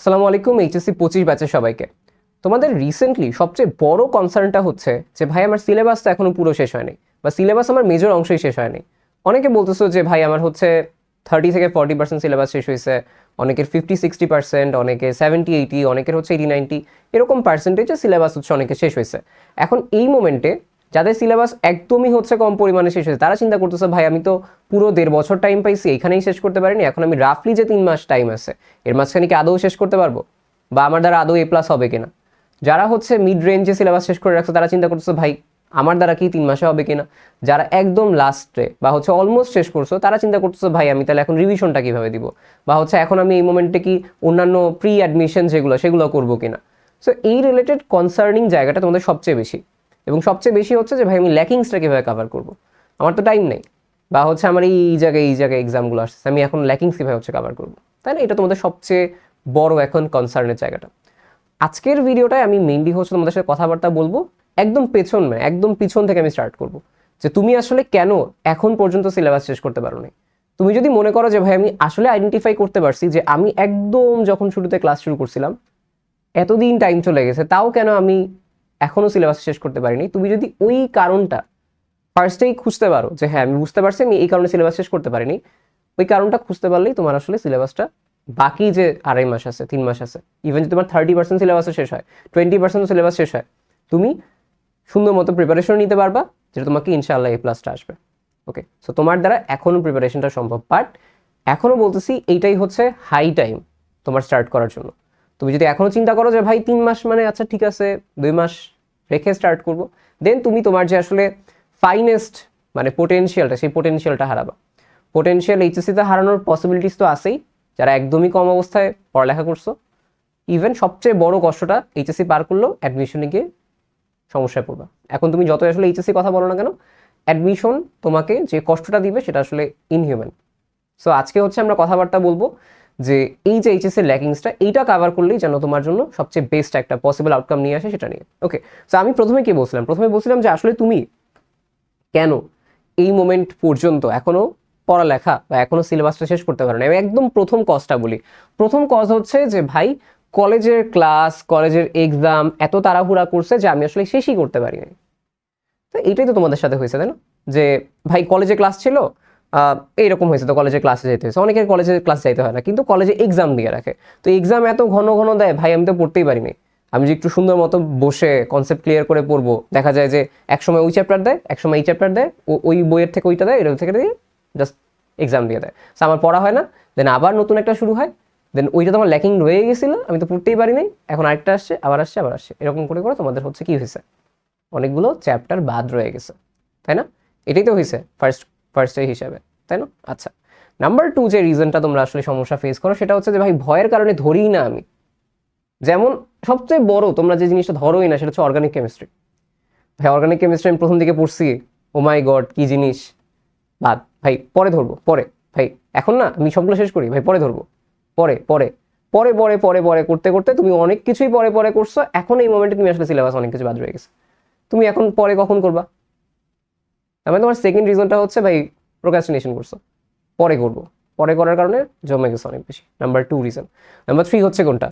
আসসালামু আলাইকুম, এইচএসসি পঁচিশ ব্যাচের সবাইকে। তোমাদের রিসেন্টলি সবচেয়ে বড় কনসার্নটা হচ্ছে যে, ভাই, আমার সিলেবাস তো এখনও পুরো শেষ হয়নি বা সিলেবাস আমার মেজর অংশই শেষ হয়নি। অনেকে বলতেছো যে, ভাই, আমার হচ্ছে থার্টি থেকে ফর্টি পার্সেন্ট সিলেবাস শেষ হয়েছে, অনেকের ফিফটি সিক্সটি পার্সেন্ট অনেকে সেভেন্টি এইটি অনেকের হচ্ছে এইটি নাইনটি এরকম পার্সেন্টেজে সিলেবাস হচ্ছে অনেকে শেষ হয়েছে। এখন এই মোমেন্টে যাদের সিলেবাস একদমই হচ্ছে কম পরিমাণে শেষ হয়েছে, তারা চিন্তা করতেছে, ভাই, আমি তো পুরো দেড় বছর টাইম পাইছি, এখানেই শেষ করতে পারিনি, এখন আমি রাফলি যে তিন মাস টাইম আছে, এর মাঝখানে কি আদৌ শেষ করতে পারব? বা আমার দ্বারা আদৌ এ প্লাস হবে কিনা? যারা হচ্ছে মিড রেঞ্জে সিলেবাস শেষ করে রাখছে, তারা চিন্তা করতেছে, ভাই, আমার দ্বারা কি তিন মাসে হবে কিনা? যারা একদম লাস্টে বা হচ্ছে অলমোস্ট শেষ করছ, তারা চিন্তা করতেছে, ভাই, আমি তাহলে এখন রিভিশনটা কীভাবে দিব? বা হচ্ছে এখন আমি এই মোমেন্টে কি অন্যান্য প্রি অ্যাডমিশন যেগুলো, সেগুলো করব কিনা? সো এই রিলেটেড কনসার্নিং জায়গাটা তোমাদের সবচেয়ে বেশি। এবং সবচেয়ে বেশি হচ্ছে যে, ভাই, আমি ল্যাকিংসটা কীভাবে কভার করব? আমার তো টাইম নেই। বা হচ্ছে আমার এই জায়গায় এই জায়গায় এক্সামগুলো আসছে আমি এখন ল্যাকিংস কীভাবে হচ্ছে কভার করব? তাই না এটা তোমাদের সবচেয়ে বড় এখন কনসার্নের জায়গাটা। আজকের ভিডিওটায় আমি মেইনলি হচ্ছে তোমাদের সাথে কথাবার্তা বলব, একদম পেছন মানে একদম পিছন থেকে আমি স্টার্ট করব। যে, তুমি আসলে কেন এখন পর্যন্ত সিলেবাস শেষ করতে পারো নি তুমি যদি মনে করো যে, ভাই, আমি আসলে আইডেন্টিফাই করতে পারছি যে, আমি একদম যখন শুরুতে ক্লাস শুরু করছিলাম, এতদিন টাইম চলে গেছে, তাও কেন আমি এখনও সিলেবাস শেষ করতে পারিনি। তুমি যদি ওই কারণটা ফার্স্টেই খুঁজতে পারো যে হ্যাঁ আমি বুঝতে পারছি, আমি এই কারণে সিলেবাস শেষ করতে পারিনি, ওই কারণটা খুঁজতে পারলেই তোমার আসলে সিলেবাসটা বাকি যে আড়াই মাস আছে, তিন মাস আছে ইভেন যদি তোমার থার্টি পার্সেন্ট সিলেবাসও শেষ হয় টোয়েন্টি পার্সেন্ট সিলেবাস শেষ হয়, তুমি সুন্দর মতো প্রিপারেশন নিতে পারবা, যেটা তোমাকে ইনশাআল্লাহ এই প্লাসটা আসবে। ওকে সো তোমার দ্বারা এখনও প্রিপারেশনটা সম্ভব বাট এখনও বলতেছি এইটাই হচ্ছে হাই টাইম তোমার স্টার্ট করার জন্য। তুমি যদি এখনও চিন্তা করো যে, ভাই, তিন মাস মানে আচ্ছা ঠিক আছে, দুই মাস রেখে স্টার্ট করব দেন তুমি তোমার যে আসলে ফাইনেস্ট মানে পোটেনশিয়ালটা সেই পোটেনশিয়ালটা হারাবা। পোটেনশিয়াল এইচএসসিতে হারানোর পসিবিলিটিস তো আছেই। যারা একদমই কম অবস্থায় পড়ালেখা করছ ইভেন সবচেয়ে বড় কষ্টটা এইচএসসি পার করলেও অ্যাডমিশনে গিয়ে সমস্যায় পড়বা। এখন তুমি যত আসলে এইচএসসি কথা বলো না কেন অ্যাডমিশন তোমাকে যে কষ্টটা দিবে সেটা আসলে ইনহিউম্যান সো আজকে হচ্ছে আমরা কথাবার্তা বলব যে এই যে এইচএস এর ল্যাকিংসটা এইটা কাভার করলেই যেন তোমার জন্য সবচেয়ে বেস্ট একটা পসিবল আউটকাম নিয়ে আসে সেটা নিয়ে। ওকে সো আমি প্রথমে কি বলছিলাম? প্রথমে বলছিলাম যে আসলে তুমি কেন এই মোমেন্ট পর্যন্ত এখনও পড়ালেখা বা এখনও সিলেবাসটা শেষ করতে পারো না? আমি একদম প্রথম কজটা বলি। প্রথম কজ হচ্ছে যে ভাই, কলেজের ক্লাস কলেজের এক্সাম এত তাড়াহুড়া করছে যে আমি আসলে শেষই করতে পারি নাই। তো এইটাই তো তোমাদের সাথে হয়েছে, তাই না? যে ভাই, কলেজে ক্লাস ছিল এইরকম হয়েছে তো কলেজে ক্লাসে যেতে হয়েছে। অনেকের কলেজে ক্লাস যাইতে হয় না, কিন্তু কলেজে এক্সাম দিয়ে রাখে। তো এক্সাম এত ঘন ঘন দেয়, ভাই, আমি তো পড়তেই পারিনি। আমি যে একটু সুন্দর মতো বসে কনসেপ্ট ক্লিয়ার করে পড়ব, দেখা যায় যে এক সময় ওই চ্যাপ্টার দেয় এক সময় এই চ্যাপ্টার দেয়, ও- ওই বইয়ের থেকে ওইটা দেয় এর থেকে দিয়ে জাস্ট এক্সাম দিয়ে দেয়। So, আমার পড়া হয় না দেন আবার নতুন একটা শুরু হয় দেন ওইটা তোমার ল্যাকিং রয়ে গেছিল, আমি তো পড়তেই পারি নাই এখন আরেকটা আসছে, আবার আসছে আবার আসছে। এরকম করে করে তোমাদের হচ্ছে কি হয়েছে? অনেকগুলো চ্যাপ্টার বাদ রয়ে গেছে, তাই না? এটাই তো হয়েছে ফার্স্ট ফার্স্ট হিসাবে, তাই না? আচ্ছা নাম্বার টু যে রিজনটা তোমরা আসলে সমস্যা ফেস করো সেটা হচ্ছে যে ভাই ভয়ের কারণে ধরিই না আমি। যেমন সবচেয়ে বড় তোমরা যে জিনিসটা ধরোই না সেটা হচ্ছে অর্গানিক কেমিস্ট্রি ভাই অর্গানিক কেমিস্ট্রি আমি প্রথম দিকে পড়ছি ও মাই গড কি জিনিস? বাদ, ভাই পরে ধরবো, পরে। ভাই এখন না আমি সবগুলো শেষ করি, ভাই পরে ধরবো। পরে পরে। পরে পরে পরে পরে করতে করতে তুমি অনেক কিছুই পরে পরে করছ, এখন এই মোমেন্টে তুমি আসলে সিলেবাস অনেক কিছু বাদ রয়ে গেছে। তুমি এখন পরে কখন করবা? তার মানে তোমার সেকেন্ড রিজনটা হচ্ছে ভাই প্রোকাস্টিনেশন করছ। পরে করব। পরে করার কারণে জমে গেছে অনেক বেশি। Number two reason number three হচ্ছে কোনটা?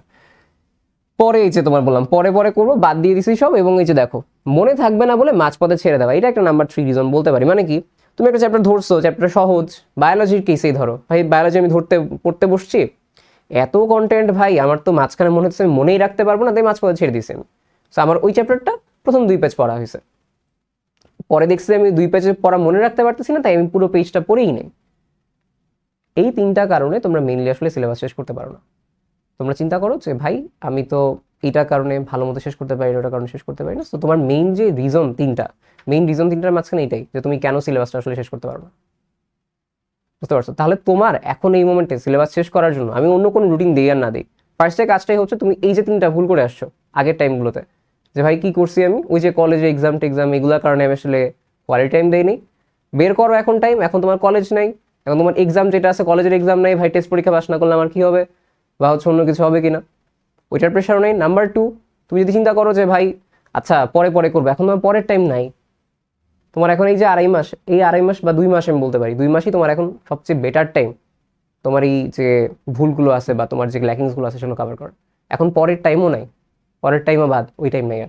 পরে এই যে তোমার বললাম, পরে পরে করব, বাদ দিয়ে দিছি সব এবং এই যে দেখো, মনে থাকবে না বলে মাঝপথে ছেড়ে দেওয়া। এটা একটা নাম্বার থ্রি রিজন বলতে পারি। মানে কি? তুমি একটা চ্যাপ্টার ধরছো চ্যাপ্টার সহজ বায়োলজির কেসেই ধরো। ভাই বায়োলজি আমি ধরতে, পড়তে বসছি। এত কন্টেন্ট ভাই, আমার তো মাঝখানে মনে হচ্ছে আমি মনেই রাখতে পারব না, তাই মাঝপথে ছেড়ে দিছি আমি। সো আমার ওই চ্যাপ্টারটা প্রথম দুই পেজ পড়া হয়েছে। পরে দেখছি আমি দুই পেজে পড়া মনে রাখতে পারতেছি না, তাই আমি পুরো পেজটা পড়েই নেই। এই তিনটা কারণে তোমরা মেইনলি আসলে সিলেবাস শেষ করতে পারো না। তোমরা চিন্তা করো যে, ভাই, আমি তো এইটার কারণে ভালো মতো শেষ করতে পারি ওটার কারণে শেষ করতে পারি না। তো তোমার মেইন যে রিজন তিনটা মেইন রিজন তিনটার মাঝখানে এটাই যে, তুমি কেন সিলেবাসটা আসলে শেষ করতে পারো না। বুঝতে পারছ? তাহলে তোমার এখন এই মোমেন্টে সিলেবাস শেষ করার জন্য, আমি অন্য কোনো রুটিন দিই আর না দিই। ফার্স্টে কাজটাই হচ্ছে তুমি এই যে তিনটা ভুল করে আসছো, আগের টাইমগুলোতে যে ভাই কি করছি আমি? ওই যে কলেজে এক্সাম টেক্সাম এগুলোর কারণে আমি আসলে কোয়ালিটি টাইম দেইনি। বের করো এখন টাইম এখন তোমার কলেজ নাই। এখন তোমার এক্সাম যেটা আছে কলেজের এক্সাম নাই, ভাই টেস্ট পরীক্ষা পাস না করলে আমার কী হবে? বা হচ্ছে অন্য কিছু হবে কি না ওইটার প্রেশারও নেই। নাম্বার টু তুমি যদি চিন্তা করো যে ভাই আচ্ছা পরে পরে করবে। এখন তোমার পরের টাইম নাই। তোমার এখন এই যে আড়াই মাস, এই আড়াই মাস বা দুই মাস আমি বলতে পারি। দুই মাসই তোমার এখন সবচেয়ে বেটার টাইম তোমার এই যে ভুলগুলো আছে বা তোমার যে ল্যাকিংসগুলো আছে সেগুলো কভার করার। এখন পরের টাইমও নাই। পরের টাইমও বাদ, ওই টাইম নেই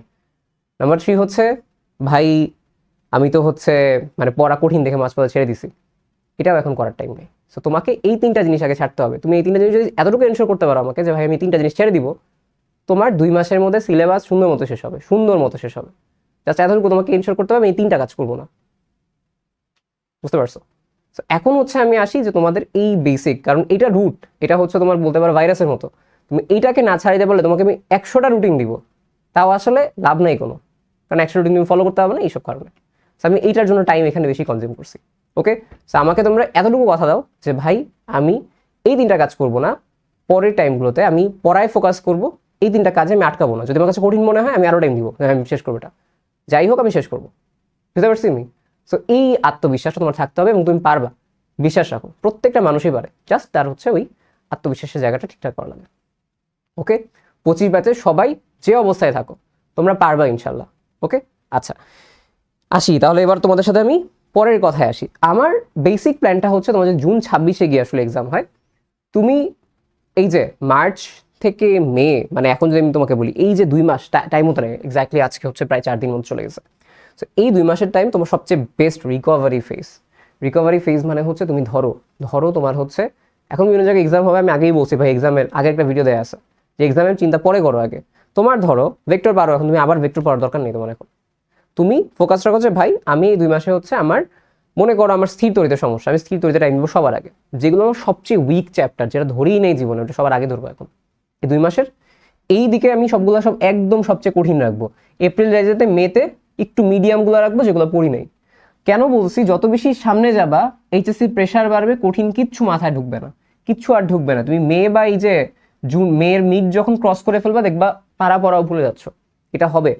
নাম্বার থ্রি হচ্ছে, ভাই, আমি তো হচ্ছে মানে পড়া কঠিন দেখে মাঝ পথে ছেড়ে দিছি। এটাও এখন করার টাইম নেই। সো তোমাকে এই তিনটা জিনিস আগে ছাড়তে হবে। তুমি এই তিনটা জিনিস যদি এতটুকু এনশোর করতে পারো আমাকে যে, ভাই, আমি তিনটা জিনিস ছেড়ে দিব, তোমার দুই মাসের মধ্যে সিলেবাস সুন্দর মতো শেষ হবে, সুন্দর মতো শেষ হবে। জাস্ট এতটুকু তোমাকে এনশোর করতে হবে, আমি এই তিনটা কাজ করব না। বুঝতে পারছ? এখন হচ্ছে আমি আসি যে তোমাদের এই বেসিক কারণ এটা রুট এটা হচ্ছে তোমার বলতে পারো ভাইরাসের মতো। তুমি এইটাকে না ছাড়িয়ে বললে তোমাকে আমি একশোটা রুটিন দিব। তাও আসলে লাভ নাই কোনো। কারণ একশো রুটিন তুমি ফলো করতে হবে না এইসব কারণে। So, আমি এইটার জন্য টাইম এখানে বেশি কনজিউম করছি। ওকে সো আমাকে তোমরা এতটুকু কথা দাও যে ভাই আমি এই তিনটা কাজ করব না। পরের টাইমগুলোতে আমি পড়ায় ফোকাস করব। এই তিনটা কাজে আমি আটকাবো না। যদি আমার কাছে কঠিন মনে হয় আমি আরও টাইম দিব। হ্যাঁ, আমি শেষ করব এটা। যাই হোক আমি শেষ করব। বুঝতে পারছি আমি? সো এই আত্মবিশ্বাসটা তোমার থাকতে হবে এবং তুমি পারবা। বিশ্বাস রাখো। প্রত্যেকটা মানুষই পারে। জাস্ট তার হচ্ছে ওই আত্মবিশ্বাসের জায়গাটা ঠিকঠাক করা লাগে। ওকে? পঁচিশ ব্যাচে সবাই যে অবস্থায় থাকো, তোমরা পারবা ইনশাল্লাহ, ওকে? আচ্ছা আসি, তাহলে এবার তোমাদের সাথে আমি পরের কথায় আসি। আমার বেসিক প্ল্যানটা হচ্ছে তোমাদের জুন ছাব্বিশে গিয়ে আসলে এক্সাম হয়। তুমি এই যে মার্চ থেকে মে মানে এখন যদি আমি তোমাকে বলি, এই যে দুই মাস টাইম হতে এক্স্যাক্টলি আজকে হচ্ছে প্রায় চার দিন মতো চলে গেছে। সো এই দুই মাসের টাইম তোমার সবচেয়ে best recovery phase recovery phase মানে হচ্ছে তুমি ধরো ধরো তোমার হচ্ছে, এখন বিভিন্ন জায়গায় এক্সাম হবে, আমি আগেই বলছি ভাই এক্সামের আগে একটা ভিডিও দেওয়া আছে। যে এক্সামের চিন্তা পরে করো আগে। তোমার ধরো ভেক্টর পারো এখন তুমি আবার ভেক্টর পড়ার দরকার নেই তোমার এখন। তুমি ফোকাস রাখো যে, ভাই, আমি দুই মাসে হচ্ছে আমার, মনে করো আমার স্থির তরিতে সমস্যা, আমি স্থির তরিতে টাইম দেবো সবার আগে। যেগুলো আমার সবচেয়ে উইক চ্যাপ্টার যেটা ধরেই নেই জীবনে, ওটা সবার আগে ধরবো এখন। এই দুই মাসের, এই দিকে আমি সবগুলো সব একদম সবচেয়ে কঠিন রাখব। এপ্রিল যাইতে মেতে একটু মিডিয়ামগুলো রাখব যেগুলো পড়ি নেই। কেন বলছি? যত বেশি সামনে যাবা এইচএসসি প্রেশার বাড়বে, কঠিন কিচ্ছু মাথায় ঢুকবে না। কিচ্ছু আর ঢুকবে না। তুমি মে বা এই যে জুন, মেয়ের মিড যখন ক্রস করে ফেলবা, দেখবা পাড়া পড়াও ভুলে যাচ্ছ। এটা হবে।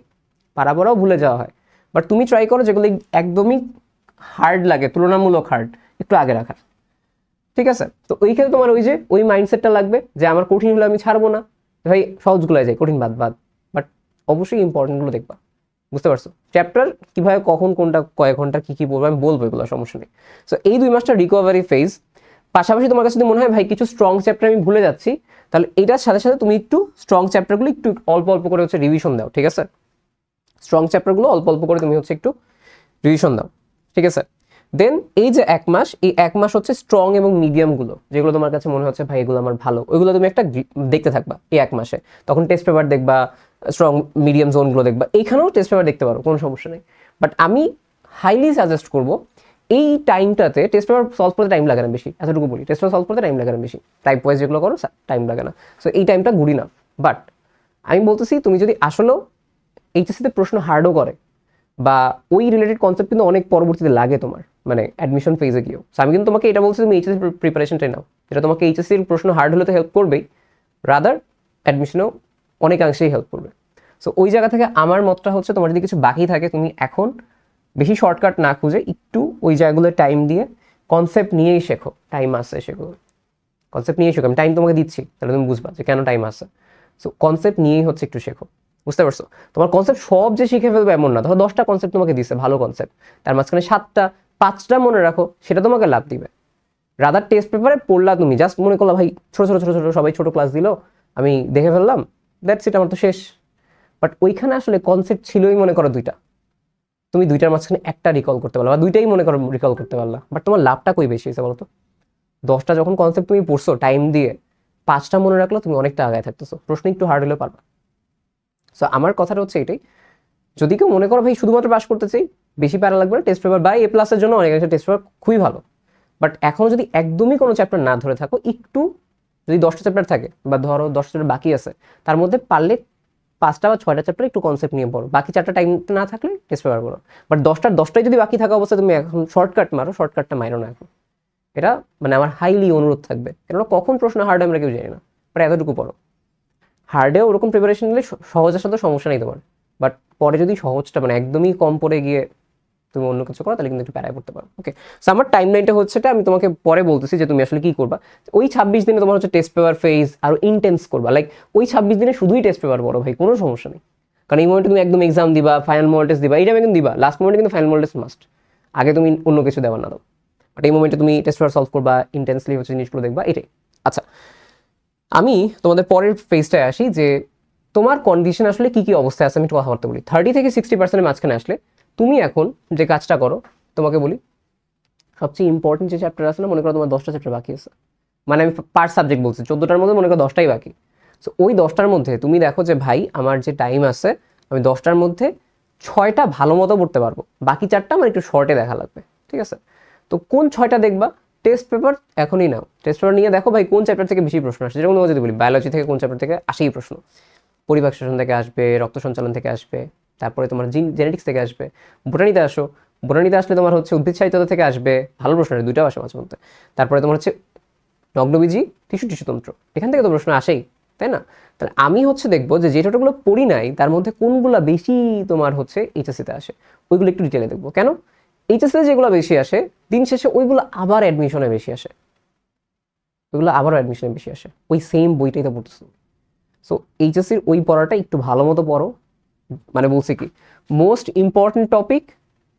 পাড়া পড়াও ভুলে যাওয়া হয়। বাট তুমি ট্রাই করো যেগুলো একদমই হার্ড লাগে, তুলনামূলক হার্ড একটু আগে রাখার। ঠিক আছে? তো ওইখানে তোমার ওই যে, ওই মাইন্ডসেটটা লাগবে যে আমার কঠিন হলে আমি ছাড়বো না। ভাই সহজগুলো যাই কঠিন বাদ বাদ। বাট অবশ্যই ইম্পর্টেন্টগুলো দেখবা। বুঝতে পারছ? চ্যাপ্টার কীভাবে, কখন, কোনটা কয়েক ঘণ্টা, কী কী বলব, আমি বলব এগুলো, সমস্যা নেই। সো এই দুই মাসটা রিকভারি ফেজ পাশাপাশি তোমার কাছে যদি মনে হয়, ভাই, কিছু স্ট্রং চ্যাপ্টার আমি ভুলে যাচ্ছি। তাহলে এটার সাথে সাথে তুমি একটু স্ট্রং চ্যাপ্টারগুলো একটু অল্প অল্প করে হচ্ছে রিভিশন দাও, ঠিক আছে? স্ট্রং চ্যাপ্টারগুলো অল্প অল্প করে তুমি হচ্ছে একটু রিভিশন দাও, ঠিক আছে? দেন এই যে এক মাস, এই এক মাস হচ্ছে স্ট্রং এবং মিডিয়ামগুলো যেগুলো তোমার কাছে মনে হচ্ছে, ভাই, এগুলো আমার ভালো। ওইগুলো তুমি একটা দেখতে থাকবা এই এক মাসে। তখন টেস্ট পেপার দেখবা স্ট্রং মিডিয়াম জোনগুলো দেখবা। এইখানেও টেস্ট পেপার দেখতে পারো, কোনো সমস্যা নেই। বাট আমি হাইলি সাজেস্ট করব এই টাইমটাতে টেস্ট পেপার সলভ করতে টাইম লাগে না বেশি, এতটুকু বলি। টেস্ট পেপার সলভ করতে টাইম লাগে না বেশি। টাইপ ওয়াইজ যেগুলো করো টাইম লাগে না। সো এই টাইমটা গুড না। বাট আমি বলতেছি, তুমি যদি আসলেও এইচএসসিতে প্রশ্ন হার্ডও করে, বা ওই রিলেটেড কনসেপ্ট কিন্তু অনেক পরবর্তীতে লাগে তোমার মানে অ্যাডমিশন ফেজে গিয়েও। So, আমি কিন্তু তোমাকে এটা বলছি, তুমি এইচএসসি প্রিপারেশনটাই নাও। যেটা তোমাকে এইচএসসির প্রশ্ন হার্ড হলে তো হেল্প করবেই রাদার অ্যাডমিশনেও অনেকাংশেই হেল্প করবে। সো ওই জায়গা থেকে আমার মতটা হচ্ছে, তোমার যদি কিছু বাকি থাকে, তুমি এখন বেশি শর্টকাট না খুঁজে একটু ওই জায়গাগুলো টাইম দিয়ে কনসেপ্ট নিয়েই শেখো টাইম আসছে সেগুলো কনসেপ্ট নিয়েই শেখো, আমি টাইম তোমাকে দিচ্ছি, তাহলে তুমি বুঝবা যে কেন টাইম আসছে। সো কনসেপ্ট নিয়েই হচ্ছে একটু শেখো, বুঝতে পারছ? তোমার কনসেপ্ট সব যে শিখে ফেলবে এমন না, ধরো দশটা কনসেপ্ট তোমাকে দিচ্ছে ভালো কনসেপ্ট তার মাঝখানে সাতটা, পাঁচটা মনে রাখো, সেটা তোমাকে লাভ দিবে। রাদার টেস্ট পেপারে পড়লা তুমি জাস্ট মনে করলা, ভাই, ছোটো ছোটো ছোটো ছোটো, সবাই ছোটো ক্লাস দিল, আমি দেখে ফেললাম দ্যাটস ইট আমার তো শেষ। বাট ওইখানে আসলে কনসেপ্ট ছিলই মনে করো দুইটা। তুমি দুইটার মাঝখানে একটা রিকল করতে পারলা বা দুইটাই মনে করো রিকল করতে পারলা। বাট তোমার লাভটা কই বেশি হয়েছে বলো তো দশটা যখন কনসেপ্ট তুমি পড়ছো টাইম দিয়ে, পাঁচটা মনে রাখল তুমি অনেকটা আগায় থাকতেছো। প্রশ্ন একটু হার্ড হলেও পারবা। সো আমার কথাটা হচ্ছে এটাই। যদি কেউ মনে করো, ভাই, শুধুমাত্র পাস করতে চাই বেশি প্যারা লাগবে না টেস্ট পেপার বা এ প্লাসের জন্য অনেক টেস্ট পেপার খুবই ভালো। বাট এখনও যদি একদমই কোনো চ্যাপ্টার না ধরে থাকো, একটু যদি দশটা চ্যাপ্টার থাকে বা ধরো দশটা চ্যাপ্টার বাকি আছে, তার মধ্যে পারলে পাঁচটা বা ছয়টা চ্যাপ্টার একটু কনসেপ্ট নিয়ে পড়ো। বাকি চারটা টাইম না থাকলে টেস্ট পেপার পড়ো বাট দশটার, দশটায় যদি বাকি থাকা অবস্থায় তুমি এখন শর্টকাট মারো শর্টকাটটা মারো না এখন। এটা মানে আমার হাইলি অনুরোধ থাকবে। কেননা কখন প্রশ্ন হার্ডে আমরা কেউ জানি না। বাট এতটুকু পড়ো। হার্ডে ওরকম প্রিপারেশন নিলে সহজের সাথে সমস্যা নিতে পারে বাট পরে যদি সহজটা মানে একদমই কম পড়ে গিয়ে তুমি অন্য কিছু করো, তাহলে কিন্তু একটু প্যারায় পড়তে পারো। ওকে সো আমার টাইম লাইনটা হচ্ছে আমি তোমাকে পরে বলতেছি যে তুমি আসলে কি করবা। ওই ছাব্বিশ দিনে তোমার হচ্ছে টেস্ট পেপার ফেজ আর ইন্টেন্স করবা। লাইক ওই ছাব্বিশ দিনে শুধুই টেস্ট পেপার পড়ো ভাই, কোনো সমস্যা নেই। কারণ এই মোমেন্টে তুমি একদম এক্সাম দিবা ফাইনাল মল টেস্ট দিবা এইটা কিন্তু দিবা। লাস্ট মোমেন্টে কিন্তু ফাইনাল মল টেস্ট মাস্ট আগে তুমি অন্য কিছু দেওয়া না দাও। বাট এই মোমেন্টে তুমি টেস্ট পেপার সলভ করবা ইন্টেন্সলি হচ্ছে জিনিসগুলো দেখবা, এটাই। আচ্ছা আমি তোমাদের পরের ফেজটায় আসি যে তোমার কন্ডিশন আসলে কি কি অবস্থায় আছে, আমি একটু কথাবার্তা বলি। থার্টি থেকে সিক্সটি পার্সেন্টের মাঝখানে আসলে তুমি এখন যে কাজটা করো, তোমাকে বলি, সবচেয়ে ইম্পর্টেন্ট যে চ্যাপ্টার আছে না, মনে করো তোমার দশটা চ্যাপ্টার বাকি আছে। মানে আমি পার সাবজেক্ট বলছি, চোদ্দোটার মধ্যে মনে করো দশটাই বাকি। সো ওই দশটার মধ্যে তুমি দেখো যে ভাই, আমার যে টাইম আছে, আমি দশটার মধ্যে ছয়টা ভালো মতো পড়তে পারব। বাকি চারটা আমার একটু শর্টে দেখা লাগবে, ঠিক আছে? তো কোন ছয়টা দেখবা? টেস্ট পেপার এখনই নাও। টেস্ট পেপার নিয়ে দেখো ভাই, কোন চ্যাপ্টার থেকে বেশি প্রশ্ন আসে? তোমাকে যদি বলি বায়োলজি থেকে কোন চ্যাপ্টার থেকে আসেই প্রশ্ন। পরিপাক শোষণ থেকে আসবে, রক্ত সঞ্চালন থেকে আসবে তারপরে তোমার জিন জেনেটিক্স থেকে আসবে। বোটানিতে আসো। বোটানিতে আসলে তোমার হচ্ছে উদ্ভিদ সাহিত্যতা থেকে আসবে ভালো প্রশ্ন দুইটাও আসে মাঝে মধ্যে। তারপরে তোমার হচ্ছে নগ্নবীজি টিস্যু টিস্যুতন্ত্র এখান থেকে তো প্রশ্ন আসেই, তাই না? তাহলে আমি হচ্ছে দেখব যে যে টোটোগুলো পড়ি নাই, তার মধ্যে কোনগুলো বেশি তোমার হচ্ছে এইচএসসিতে আসে? ওইগুলো একটু ডিটেলে দেখব। কেন? এইচএসসিতে যেগুলো বেশি আসে, দিন শেষে ওইগুলো আবার অ্যাডমিশনে বেশি আসে। ওইগুলো আবারও অ্যাডমিশনে বেশি আসে। ওই সেম বইটাই তো পড়তেছো। সো এইচএসসির ওই পড়াটা একটু ভালো মতো পড়ো। মানে বলছি কি মোস্ট ইম্পর্ট্যান্ট টপিক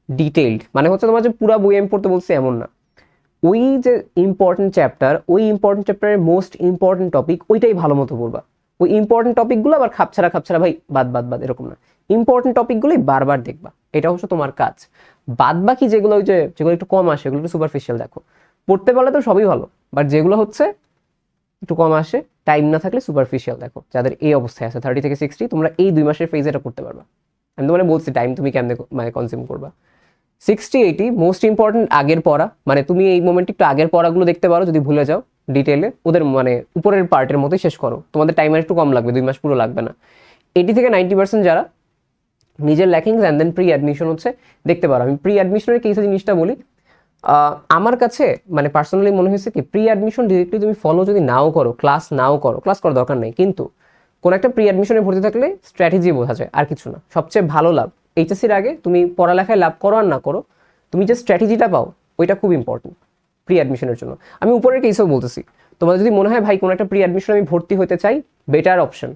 ডিটেইলড মানে হচ্ছে তোমার যে পুরো বই আমি পড়তে বলছি এমন না। ওই যে ইম্পর্টেন্ট চ্যাপ্টার ওই ইম্পর্টেন্ট চ্যাপ্টারের মোস্ট ইম্পর্টেন্ট টপিক ওইটাই ভালো মতো পড়বা। ওই ইম্পর্টেন্ট টপিকগুলো আবার খাপছাড়া খাপছাড়া, ভাই, বাদ বাদ বাদ, এরকম না। ইম্পর্টেন্ট টপিকগুলোই বারবার দেখবা, এটা হচ্ছে তোমার কাজ। বাদ বাকি যেগুলো ওই যেগুলো একটু কম আসে, এগুলো একটু সুপারফিশিয়াল দেখো। পড়তে পারলে তো সবই ভালো বাট যেগুলো হচ্ছে একটু কম আসে টাইম না থাকলে সুপারফিশিয়াল দেখো, যাদের এই অবস্থায় আছে থার্টি থেকে সিক্সটি তোমরা এই দুই মাসের ফেজ এটা করতে পারবা। আমি তো মানে বলছি টাইম তুমি কেমনে মানে কনজিউম করবা। সিক্সটি এইটি মোস্ট ইম্পর্টেন্ট আগের পড়া মানে তুমি এই মোমেন্টে একটু আগের পড়াগুলো দেখতে পারো, যদি ভুলে যাও ডিটেলে ওদের মানে উপরের পার্টের মতোই শেষ করো। তোমাদের টাইম একটু কম লাগবে, দুই মাস পুরো লাগবে না। এইটি থেকে নাইনটি পার্সেন্ট যারা, নিজের lackings and then pre admission হচ্ছে, দেখতে পারো। আমি প্রি অ্যাডমিশনের কেসে জিনিসটা বলি আমার কাছে মানে পার্সোনালি মনে হয়েছে কি প্রি অ্যাডমিশন ডিরেক্টলি তুমি ফলো যদি নাও করো ক্লাস নাও করো ক্লাস করার দরকার নেই। কিন্তু কোনো একটা প্রি অ্যাডমিশনে ভর্তি থাকলে স্ট্র্যাটেজি বোঝা যায়, আর কিছু না। সবচেয়ে ভালো লাভ এইচএসসির আগে তুমি পড়ালেখায় লাভ করো আর না করো, তুমি যে স্ট্র্যাটেজিটা পাও, ওইটা খুব ইম্পর্টেন্ট প্রি অ্যাডমিশনের জন্য। আমি উপরের কেসেও বলতেছি, তোমার যদি মনে হয়, ভাই, কোনো একটা প্রি অ্যাডমিশন আমি ভর্তি হতে চাই বেটার অপশন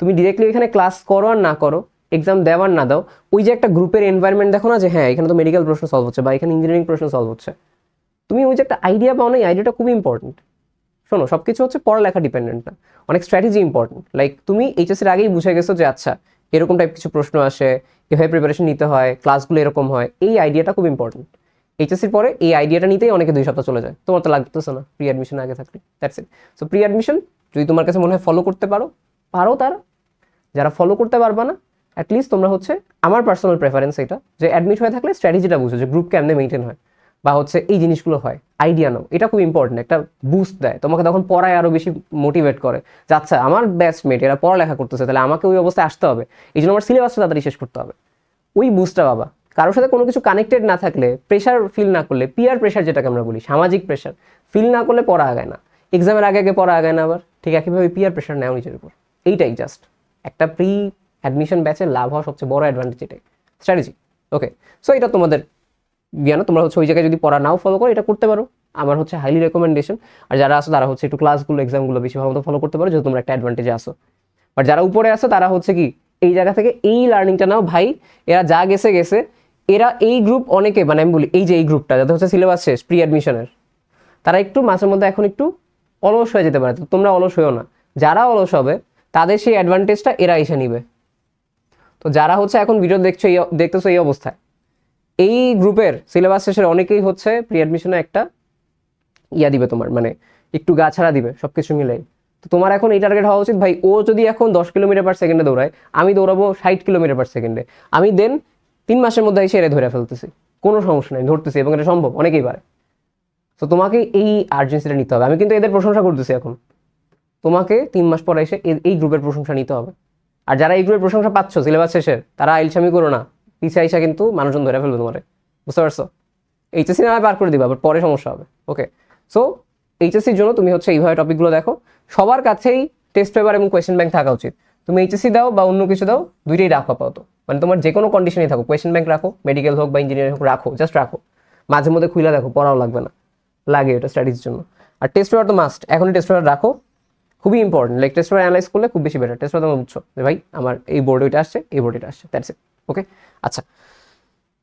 তুমি ডিরেক্টলি এখানে ক্লাস করো আর না করো এক্সাম দেও আর না দাও। ওই যে একটা গ্রুপের এনভায়রনমেন্ট দেখো না যে হ্যাঁ এখানে তো মেডিকেল প্রশ্ন সলভ হচ্ছে বা এখানে ইঞ্জিনিয়ারিং প্রশ্ন সলভ হচ্ছে। তুমি ওই যে একটা আইডিয়া পাও না, এই আইডিয়াটা খুব ইম্পর্টেন্ট শোনো সব কিছু হচ্ছে পড়ালেখা ডিপেন্ডেন্ট না। অনেক স্ট্র্যাটেজি ইম্পর্টেন্ট লাইক তুমি এইচএসের আগেই বুঝে গেছো যে আচ্ছা এরকম টাইপ কিছু প্রশ্ন আসে এভাবে প্রিপারেশন নিতে হয় ক্লাসগুলো এরকম হয়, এই আইডিয়াটা খুব ইম্পর্টেন্ট এইচএসসির পরে এই আইডিয়াটা নিতেই অনেকে দুই সপ্তাহ চলে যায়। তোমার তো লাগতেছে না প্রি অ্যাডমিশন আগে থাকলে। That's it so pre admission যদি তোমার কাছে মনে হয় ফলো করতে পারো পারো তারা। যারা ফলো করতে পারবা না অ্যাটলিস্ট তোমরা হচ্ছে আমার পার্সোনাল প্রেফারেন্স এটা, যে অ্যাডমিট হয়ে থাকলে স্ট্র্যাটেজিটা বুঝো যে গ্রুপ কেমনে মেনটেন হয়, বা হচ্ছে এই জিনিসগুলো হয় আইডিয়া নাও। এটা খুব ইম্পর্টেন্ট একটা বুস্ট দেয়। তোমাকে তখন পড়ায় আরও বেশি মোটিভেট করে যে আচ্ছা আমার ব্যাচমেট এরা পড়ালেখা করতেছে, তাহলে আমাকে ওই অবস্থায় আসতে হবে। এই জন্য আমার সিলেবাসটা তাড়াতাড়ি শেষ করতে হবে। ওই বুস্টটা বাবা কারোর সাথে কোনো কিছু কানেক্টেড না থাকলে প্রেশার ফিল না করলে পিয়ার প্রেশার যেটাকে আমরা বলি, সামাজিক প্রেশার ফিল না করলে পড়া আগায় না। এক্সামের আগে আগে পড়া আগায় না আবার। ঠিক একইভাবে পিয়ার প্রেশার নেও নিজের উপর। এইটাই জাস্ট একটা প্রি অ্যাডমিশন ব্যাচে লাভ হওয়া সবচেয়ে বড় অ্যাডভান্টেজ এটাই। স্ট্র্যাটেজি ওকে সো এটা তোমাদের জ্ঞান। তোমরা হচ্ছে ওই জায়গায় যদি পড়া নাও ফলো করো, এটা করতে পারো। আমার হচ্ছে হাইলি রেকমেন্ডেশন আর যারা আসো তারা হচ্ছে একটু ক্লাসগুলো এক্সামগুলো বেশি ভালো মতো ফলো করতে পারো যদি তোমরা একটা অ্যাডভান্টেজে আসো বাট যারা উপরে আসো তারা হচ্ছে কি, এই জায়গা থেকে এই লার্নিংটা নাও। ভাই, এরা যা গেছে গেছে। এরা এই গ্রুপ অনেকে মানে আমি বলি, এই যে এই গ্রুপটা যাতে হচ্ছে সিলেবাস শেষ প্রি অ্যাডমিশনের তারা একটু মাঝে মধ্যে এখন একটু অলস হয়ে যেতে পারে। তো তোমরা অলস হয়েও না। যারা অলস হবে, তাদের সেই অ্যাডভান্টেজটা এরা এসে নিবে। তো যারা হচ্ছে এখন ভিডিও দেখছ এই দেখতেছো এই অবস্থায়। এই গ্রুপের সিলেবাস শেষের অনেকেই হচ্ছে প্রি অ্যাডমিশনে একটা ইয়া দিবে তোমার মানে একটু গা ছাড়া দিবে সব কিছু মিলে তো তোমার এখন এই টার্গেট হওয়া উচিত ভাই, ও যদি এখন দশ কিলোমিটার পার সেকেন্ডে দৌড়ায়, আমি দৌড়াবো ষাট কিলোমিটার পার সেকেন্ডে আমি দেন তিন মাসের মধ্যে এসে এরে ধরে ফেলতেছি, কোনো সমস্যা নেই, ধরতেছি এবং এটা সম্ভব, অনেকেই পারে। তো তোমাকে এই আর্জেন্সিটা নিতে হবে। আমি কিন্তু এদের প্রশংসা করতেছি এখন। তোমাকে তিন মাস পরে এসে এই গ্রুপের প্রশংসা নিতে হবে। আর যারা এই গ্রুপের প্রশংসা পাচ্ছ, সিলেবাস শেষের তারা আইলসামি করো না। পিছিয়ে আইসা কিন্তু মানুষজন ধরে ফেলবে তোমারে। বুঝতে পারছ? এইচএসসি না পার করে দিবা বাট পরে সমস্যা হবে। ওকে সো এইচএসসির জন্য তুমি হচ্ছে এইভাবে টপিকগুলো দেখো। সবার কাছেই টেস্ট পেপার এবং কোয়েশ্চেন ব্যাংক থাকা উচিত। তুমি এইচএসসি দাও বা অন্য কিছু দাও, দুইটাই রাখো আপাতত। মানে তোমার যে কোনো কন্ডিশনেই থাকো। কোয়েশ্চেন ব্যাংক রাখো মেডিকেল হোক বা ইঞ্জিনিয়ারিং হোক, রাখো জাস্ট রাখো। মাঝে মধ্যে খুলে দেখো, পড়াও লাগবে না। লাগে এটা স্টাডিজের জন্য। আর টেস্ট পেপার তো মাস্ট এখনই টেস্ট পেপার রাখো। খুবই important like test paper analyse করলে খুব বেশি বেটার টেস্ট পেপার তোমরা বুঝছ যে, ভাই, আমার এই বোর্ডে ওইটা আসছে, এই বোর্ডে এটা আসছে দ্যাটস ইট ওকে আচ্ছা।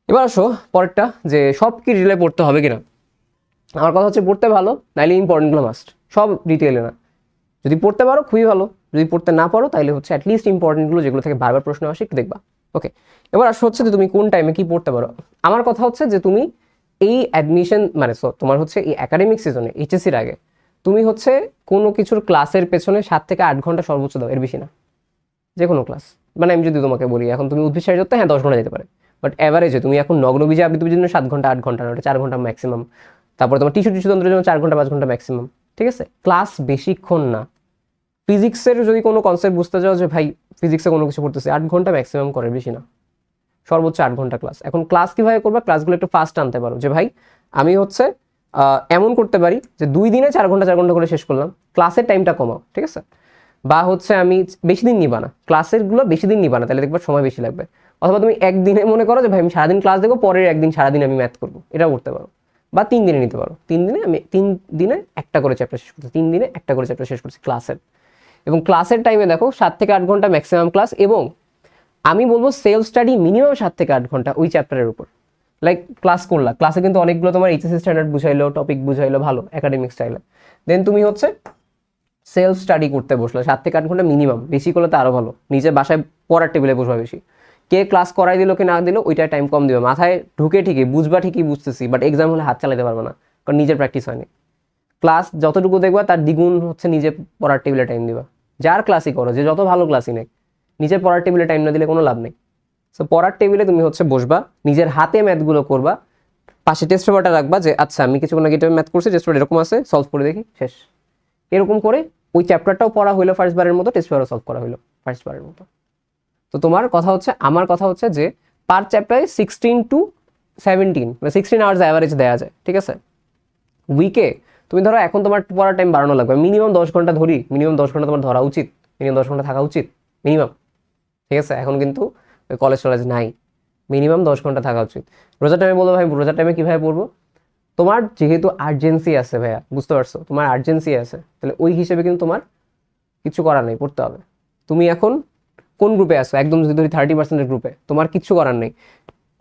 এবার আসো পরেরটা যে, সব কি রিলে পড়তে হবে কিনা? আমার কথা হচ্ছে পড়তে ভালো, নাইলে ইম্পর্টেন্টগুলো মাস্ট সব ডিটেলে না। যদি পড়তে পারো, খুবই ভালো। যদি পড়তে না পারো তাহলে হচ্ছে অ্যাটলিস্ট ইম্পর্টেন্টগুলো যেগুলো থেকে বারবার প্রশ্ন আসে, একটু দেখবা। ওকে এবার আসো হচ্ছে যে, তুমি কোন টাইমে কি পড়তে পারো? আমার কথা হচ্ছে যে, তুমি এই অ্যাডমিশন মানে তোমার হচ্ছে এই একাডেমিক সিজনে এইচএসির আগে তুমি হচ্ছে কোনো কিছুর ক্লাসের পেছনে সাত থেকে আট ঘণ্টা সর্বোচ্চ দাও, এর বেশি না। যে কোনো ক্লাস মানে আমি যদি তোমাকে বলি, এখন তুমি উদ্ভিদ সাহিত্যতে হ্যাঁ দশ ঘণ্টা যেতে পারে। বাট অ্যাভারেজে তুমি এখন নগ্নবীজে আবৃত্তির জন্য সাত ঘণ্টা, আট ঘণ্টা না, ওটা চার ঘণ্টা ম্যাক্সিমাম তারপর তোমার টিস্যু টিস্যু তন্ত্রের জন্য চার ঘণ্টা, পাঁচ ঘণ্টা ম্যাক্সিমাম ঠিক আছে? ক্লাস বেশিক্ষণ না। ফিজিক্সের যদি কোনো কনসেপ্ট বুঝতে চাও যে, ভাই ফিজিক্সে কোনো কিছু পড়তেছে আট ঘণ্টা ম্যাক্সিমাম করে, বেশি না। সর্বোচ্চ আট ঘণ্টা ক্লাস এখন ক্লাস কীভাবে করবা? ক্লাসগুলো একটু ফাস্ট আনতে পারো। যে, ভাই, আমি হচ্ছে এমন করতে পারি যে দুই দিনে চার ঘণ্টা চার ঘণ্টা করে শেষ করলাম। ক্লাসের টাইমটা কমাও, ঠিক আছে? বা হচ্ছে আমি বেশি দিন নিবা না। ক্লাসেরগুলো বেশি দিন নিবা না, তাহলে দেখবা সময় বেশি লাগবে। অথবা তুমি একদিনে মনে করো যে, ভাই, আমি সারাদিন ক্লাস দেবো পরের একদিন সারাদিন আমি ম্যাথ করব। এটাও করতে পারো। বা তিন দিনে নিতে পারো। তিন দিনে আমি, তিন দিনে একটা করে চ্যাপ্টার শেষ করছি। তিন দিনে একটা করে চ্যাপ্টার শেষ করছি ক্লাসের এবং ক্লাসের টাইমে দেখো, সাত থেকে আট ঘণ্টা ম্যাক্সিমাম ক্লাস এবং আমি বলব সেলফ স্টাডি মিনিমাম সাত থেকে আট ঘণ্টা ওই চ্যাপ্টারের উপর। লাইক ক্লাস করলা ক্লাসে কিন্তু অনেকগুলো তোমার এইচএসসি স্ট্যান্ডার্ড বুঝাইলো টপিক বুঝাইলো, ভালো একাডেমিক স্টাইলে দেন তুমি হচ্ছে সেলফ স্টাডি করতে বসল, সাত থেকে আট ঘণ্টা মিনিমাম বেশি করলে তো আরও ভালো। নিজে বাসায় পড়ার টেবিলে বসবা বেশি। কে ক্লাস করাই দিল, কি না দিল ওইটা টাইম কম দিবে। মাথায় ঢুকে ঠিকই, বুঝবা ঠিকই বুঝতেছি বাট এক্সাম হলে হাত চালাতে পারবে না, কারণ নিজের প্র্যাকটিস হয়নি। ক্লাস যতটুকু দেখবা, তার দ্বিগুণ হচ্ছে নিজে পড়ার টেবিলে টাইম দিবা। যার ক্লাসই করো, যে যত ভালো ক্লাসই নেই নিজের পড়ার টেবিলে টাইম না দিলে কোনো লাভ নেই। সো পড়ার টেবিলে তুমি হচ্ছে বসবা, নিজের হাতে ম্যাথগুলো করবা, পাশে টেস্ট পেপারটা রাখবা যে আচ্ছা আমি কিছুক্ষণ আগে ম্যাথ করছি টেস্ট পেপার এরকম আছে সলভ করে দেখি, শেষ। এরকম করে ওই চ্যাপ্টারটাও পড়া হইল ফার্স্ট বারের মতো টেস্ট পেপারও সলভ করা হইল ফার্স্ট বারের মতো। তো তোমার কথা হচ্ছে, আমার কথা হচ্ছে যে পার চ্যাপ্টারে সিক্সটিন টু সেভেন্টিন বা সিক্সটিন আওয়ার্স অ্যাভারেজ দেওয়া যায়, ঠিক আছে? উইকে তুমি ধরো এখন তোমার পড়ার টাইম বাড়ানো লাগবে মিনিমাম দশ ঘণ্টা ধরি মিনিমাম দশ ঘণ্টা তোমার ধরা উচিত মিনিমাম দশ ঘণ্টা থাকা উচিত মিনিমাম ঠিক আছে? এখন কিন্তু কলেজ টলেজ নাই। মিনিমাম দশ ঘণ্টা থাকা উচিত। রোজার টাইমে বলব ভাই, রোজার টাইমে কীভাবে পড়ব? তোমার যেহেতু আর্জেন্সি আছে ভাইয়া, বুঝতে পারছ? তোমার আর্জেন্সি আছে। তাহলে ওই হিসেবে কিন্তু তোমার কিছু করার নেই, পড়তে হবে। তুমি এখন কোন গ্রুপে আছো? একদম যদি ধরি থার্টি পার্সেন্টের গ্রুপে তোমার কিচ্ছু করার নেই।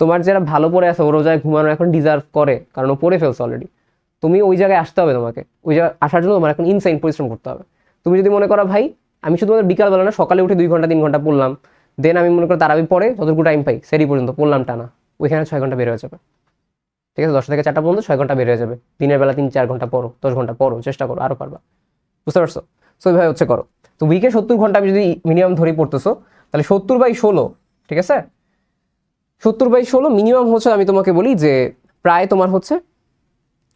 তোমার যারা ভালো পড়ে আছে, ও রোজায় ঘুমানো এখন ডিজার্ভ করে, কারণ ও পড়ে ফেলছে অলরেডি তুমি ওই জায়গায় আসতে হবে তোমাকে। ওই জায়গায় আসার জন্য তোমার এখন ইনসাইন পরিশ্রম করতে হবে। তুমি যদি মনে করো, ভাই, আমি শুধুমাত্র বিকালবেলা না, সকালে উঠে দুই ঘণ্টা, তিন ঘণ্টা পড়লাম। দেন আমি মনে করি তারাবি পরে যতটুকু টাইম পাই সেরি পর্যন্ত পড়লাম টানা। ওইখানে ছয় ঘণ্টা বের হয়ে যাবে। ঠিক আছে? দশটা থেকে চারটা পর্যন্ত ছয় ঘণ্টা বের হয়ে যাবে। দিনের বেলা তিন, চার ঘণ্টা পড়ো, দশ ঘণ্টা পড়ো, চেষ্টা করো আরও পারবা। বুঝতে পারছ? সো এইভাবে হচ্ছে করো। তো উইকে সত্তর ঘণ্টা আমি যদি মিনিমাম ধরেই পড়তেছো, তাহলে সত্তর বাই ষোলো, ঠিক আছে? সত্তর বাই ষোলো মিনিমাম হচ্ছে, আমি তোমাকে বলি যে, প্রায় তোমার হচ্ছে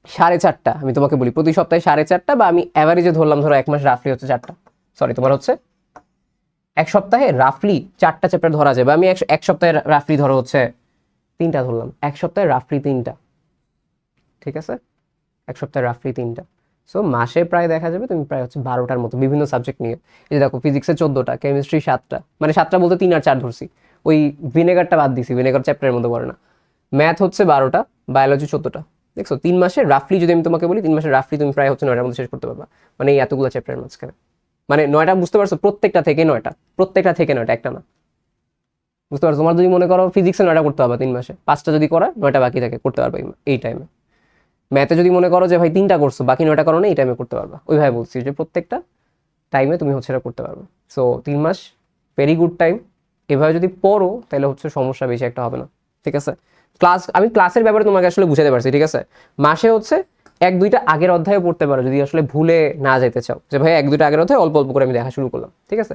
সাড়ে চারটা, আমি তোমাকে বলি। প্রতি সপ্তাহে সাড়ে চারটা বা আমি অ্যাভারেজে ধরলাম, ধরো এক মাস রাফলি হচ্ছে চারটা। সরি তোমার হচ্ছে এক সপ্তাহে রাফলি চারটা চ্যাপ্টার ধরা যাবে। আমি এক সপ্তাহে রাফলি ধরো হচ্ছে তিনটা ধরলাম। এক সপ্তাহে রাফলি তিনটা। ঠিক আছে? এক সপ্তাহে রাফলি তিনটা। সো মাসে প্রায় দেখা যাবে তুমি প্রায় হচ্ছে বারোটার মতো বিভিন্ন সাবজেক্ট নিয়ে। এই দেখো ফিজিক্সে চোদ্দোটা কেমিস্ট্রি সাতটা। মানে সাতটা বলতে তিন আর চার ধরছি। ওই ভিনেগারটা বাদ দিছি ভিনেগার চ্যাপ্টারের মধ্যে পড়ে না। ম্যাথ হচ্ছে বারোটা বায়োলজি চোদ্দোটা। দেখছ, তিন মাসে রাফলি যদি আমি তোমাকে বলি, তিন মাসে রাফলি তুমি প্রায় হচ্ছে নয়টার মধ্যে শেষ করতে পারবা। মানে এই এতগুলো চ্যাপ্টারের মাঝখানে। মানে নয়টা বুঝতে পারছ? প্রত্যেকটা থেকে নয়টা। প্রত্যেকটা থেকে নয়টা, একটা না। বুঝতে পারছ? তোমার যদি মনে করো ফিজিক্সে নয়টা করতে পারবা তিন মাসে, পাঁচটা যদি করা, নয়টা বাকি থাকে, করতে পারবে এই টাইমে ম্যাথে যদি মনে করো যে, ভাই, তিনটা করছ, বাকি নয়টা করো না, এই টাইমে করতে পারবা। ওইভাবে বলছি যে, প্রত্যেকটা টাইমে তুমি হচ্ছে এটা করতে পারবে। সো তিন মাস ভেরি গুড টাইম এভাবে যদি পড়ো, তাহলে হচ্ছে সমস্যা বেশি একটা হবে না। ঠিক আছে? ক্লাস আমি ক্লাসের ব্যাপারে তোমাকে আসলে বুঝাতে পারছি, ঠিক আছে? মাসে হচ্ছে এক দুইটা আগের অধ্যায়ে পড়তে পারো যদি আসলে ভুলে না যেতে চাও। যে ভাই, এক দুইটা আগের অধ্যায় অল্প অল্প করে আমি দেখা শুরু করলাম, ঠিক আছে?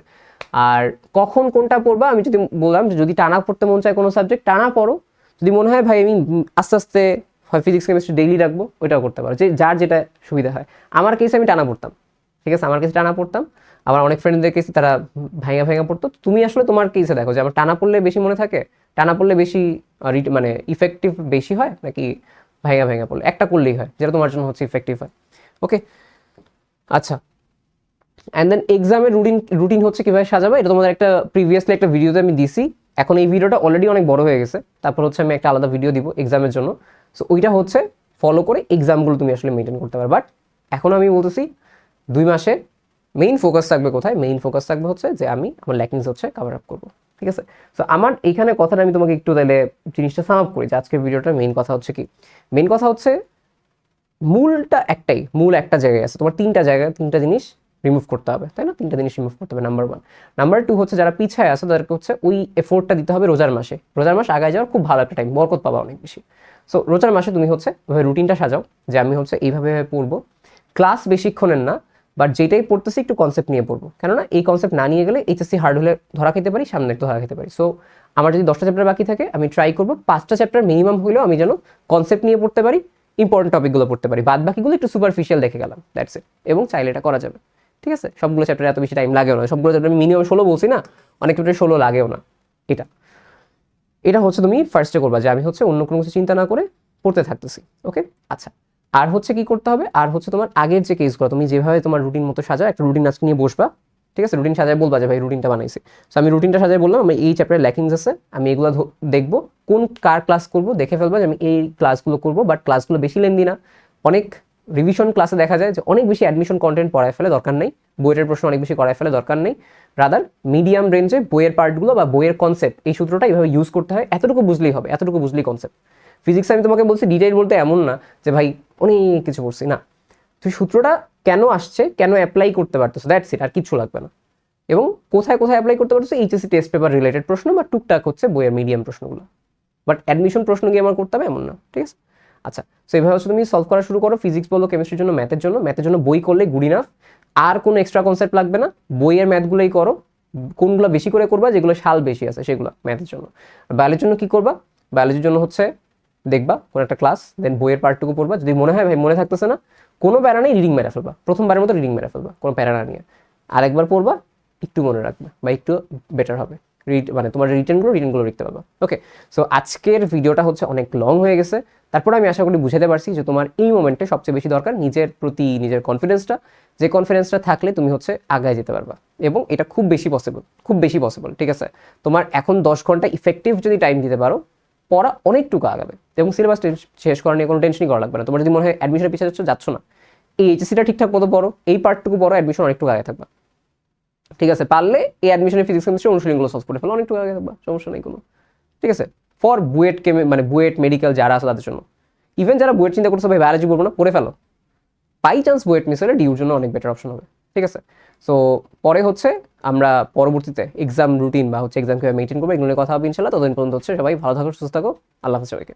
আর কখন কোনটা পড়বা, আমি যদি বললাম যে যদি টানা পড়তে মন চায় কোনো সাবজেক্ট, টানা পড়ো। যদি মনে হয় ভাই, আমি আস্তে আস্তে হয় ফিজিক্স, কেমিস্ট্রি ডেইলি রাখব, ওইটাও করতে পারো। যে যার যেটা সুবিধা হয়। আমার কেসে আমি টানা পড়তাম, ঠিক আছে? আমার কেসে টানা পড়তাম। আবার অনেক ফ্রেন্ডদের কেসে তারা ভাঙা ভাঙা পড়তো। তুমি আসলে তোমার কেসে দেখো যে আমার টানা পড়লে বেশি মনে থাকে, টানা পড়লে বেশি মানে ইফেক্টিভ বেশি হয় নাকি ভাঙা ভাঙা পড়লে একটা করলেই হয়, যেটা তোমার জন্য হচ্ছে ইফেক্টিভ হয়। ওকে আচ্ছা। অ্যান্ড দেন এক্সামের রুটিন রুটিন হচ্ছে কীভাবে সাজাবে? এটা তোমাদের একটা প্রিভিয়াসলি একটা ভিডিওতে আমি দিছি। এখন এই ভিডিওটা অলরেডি অনেক বড় হয়ে গেছে। তারপর হচ্ছে আমি একটা আলাদা ভিডিও দিব এক্সামের জন্য। সো ওইটা হচ্ছে ফলো করে এক্সামগুলো তুমি আসলে মেনটেন করতে পারবে। বাট এখন আমি বলতেছি, দুই মাসে মেইন ফোকাস থাকবে কোথায়? মেইন ফোকাস থাকবে হচ্ছে যে আমি আমার ল্যাকিংস হচ্ছে কভার আপ করব। ঠিক আছে? সো আমার এইখানে কথাটা আমি তোমাকে একটু তাহলে জিনিসটা সাম করি যে আজকের ভিডিওটার মেইন কথা হচ্ছে কি? মেইন কথা হচ্ছে মূলটা একটাই, মূল একটা জায়গায় আছে। তোমার তিনটা জায়গায় তিনটা জিনিস রিমুভ করতে হবে, তাই না? তিনটা জিনিস রিমুভ করতে হবে নাম্বার ওয়ান নাম্বার টু হচ্ছে যারা পিছায় আছে, তাদেরকে হচ্ছে ওই এফোর্টটা দিতে হবে রোজার মাসে। রোজার মাস আগায় যাওয়ার খুব ভালো একটা টাইম বরকত পাবা অনেক বেশি। সো রোজার মাসে তুমি হচ্ছে রুটিনটা সাজাও যে আমি হচ্ছে এইভাবে পড়ব। ক্লাস বেশিক্ষণের না বাট যেটাই পড়তেছি একটু কনসেপ্ট নিয়ে পড়ব। কেননা এই কনসেপ্ট না নিয়ে গেলে এইচএসসি হার্ড হলে ধরা খেতে পারি, সামনে একটু ধরা খেতে পারি। সো আমার যদি দশটা চ্যাপ্টার বাকি থাকে, আমি ট্রাই করব পাঁচটা চ্যাপ্টার মিনিমাম হলেও আমি যেন কনসেপ্ট নিয়ে পড়তে পারি ইম্পর্টেন্ট টপিকগুলো পড়তে পারি। বাদ বাকিগুলো একটু সুপারফিশিয়াল দেখে গেলাম দ্যাটস ইট এবং চাইলে এটা করা যাবে। ঠিক আছে? সবগুলো চ্যাপ্টারে এত বেশি টাইম লাগেও না। সবগুলো চ্যাপ্টার আমি মিনিমাম ষোলো বলছি না, অনেক চ্যাপ্টারে ষোলো লাগেও না। এটা। এটা হচ্ছে তুমি ফার্স্টে করবা যে আমি হচ্ছে অন্য কোনো কিছু চিন্তা না করে পড়তে থাকতেছি। ওকে আচ্ছা। আর হচ্ছে কি করতে হবে? আর হচ্ছে তোমার আগের যে কেসগুলো তুমি যেভাবে তোমার রুটিন মতো সাজাও, একটা রুটিন আজকে নিয়ে বসবা, ঠিক আছে? রুটিন সাজায় বলবা যে, ভাই রুটিনটা বানাইছি। সো আমি রুটিনটা সাজায় বললাম, আমি এই চ্যাপ্টারে ল্যাকিংস আছে, আমি এগুলো দেখব, কোন কার ক্লাস করব, দেখে ফেলব যে, আমি এই ক্লাসগুলো করব বাট ক্লাসগুলো বেশি লেন্দি না। অনেক রিভিশন ক্লাসে দেখা যায় যে, অনেক বেশি অ্যাডমিশন কন্টেন্ট পড়ায় ফেলে, দরকার নেই। বইয়ের প্রশ্ন অনেক বেশি করায় ফেলে, দরকার নেই। রাদার মিডিয়াম রেঞ্জে বইয়ের পার্টগুলো বা বইয়ের কনসেপ্ট এই সূত্রটা এইভাবে ইউজ করতে হয়, এতটুকু বুঝলেই হবে, এতটুকু বুঝলেই কনসেপ্ট ফিজিক্স আমি তোমাকে বলছি ডিটেইল বলতে এমন না যে ভাই অনেক কিছু পড়ছি না। তুই সূত্রটা কেন আসছে, কেন অ্যাপ্লাই করতে পারতেছো দ্যাটস ইট আর কিছু লাগবে না। এবং কোথায় কোথায় অ্যাপ্লাই করতে পারতেছো, এইচএসসি টেস্ট পেপার রিলেটেড প্রশ্ন বা টুকটাক হচ্ছে বইয়ের মিডিয়াম প্রশ্নগুলো। বাট অ্যাডমিশন প্রশ্ন গিয়ে আমার করতে হবে, এমন না, ঠিক আছে? আচ্ছা সো এইভাবে হচ্ছে তুমি সলভ করা শুরু করো ফিজিক্স বলো কেমিস্ট্রির জন্য ম্যাথের জন্য। ম্যাথের জন্য বই করলে গুড ইনাফ আর কোনো এক্সট্রা কনসেপ্ট লাগবে না। বইয়ের ম্যাথগুলোই করো। কোনগুলো বেশি করে করবা, যেগুলো সাল বেশি আছে, সেগুলো ম্যাথের জন্য। বায়োলজির জন্য কি করবা? বায়োলজির জন্য হচ্ছে দেখবা, কোনো একটা ক্লাস দেন বইয়ের পার্টটুকু পড়বা, যদি মনে হয়, ভাই, মনে থাকতেছে না, কোনো প্যারা নেই রিডিং মেরে ফেলবা। প্রথমবারের মতো রিডিং মেরে ফেলবা, কোনো প্যারা না নিয়ে। আরেকবার পড়বা, একটু মনে রাখবে, বা একটু বেটার হবে। রিড মানে তোমার রিটার্নগুলো রিটার্নগুলো লিখতে পারবা। ওকে সো আজকের ভিডিওটা হচ্ছে অনেক লং হয়ে গেছে। তারপরে আমি আশা করি বুঝাতে পারছি যে তোমার এই মোমেন্টে সবচেয়ে বেশি দরকার নিজের প্রতি, নিজের কনফিডেন্সটা যে কনফিডেন্সটা থাকলে তুমি হচ্ছে আগায় যেতে পারবা। এবং এটা খুব বেশি পসিবল খুব বেশি পসিবল ঠিক আছে? তোমার এখন দশ ঘণ্টা ইফেক্টিভ যদি টাইম দিতে পারো পড়া অনেকটুকু আগাবে। এবং সিলেবাস শেষ করা নিয়ে কোনো টেনশনই করা লাগবে না। তোমার যদি মনে হয় অ্যাডমিশনের পিছিয়ে যাচ্ছ যাচ্ছ না। এই এইচএসিটা ঠিকঠাক মতো পড়ো, এই পার্টটুকু পড়ো অ্যাডমিশন অনেকটুকু আগে থাকবা। ঠিক আছে, পারলে এই অ্যাডমিশনের ফিজিক্স কেমিস্ট্রি অনুশীলনগুলো সলভ করে ফেলো, অনেকটুকু আগে থাকবা, সমস্যা নেই কোনো। ঠিক আছে ফর বুয়েট কেমে মানে বুয়েট মেডিকেল যারা আছে তাদের জন্য। ইভেন যারা বুয়েট চিন্তা করছে ভাই বায়োলজি পড়ব না, পড়ে ফেলো। বাই চান্স বুয়েট মিস হলে ডিউর জন্য অনেক বেটার অপশন হবে। ঠিক আছে সো পরে হচ্ছে আমরা পরবর্তীতে এক্সাম রুটিন বা হচ্ছে এক্সাম কীভাবে মেনটেন করব এগুলো নিয়ে কথা হবে ইনশাল্লাহ ততদিন পর্যন্ত হচ্ছে সবাই ভালো থাকো, সুস্থ থাকো। আল্লাহ হাফিজ সবাইকে।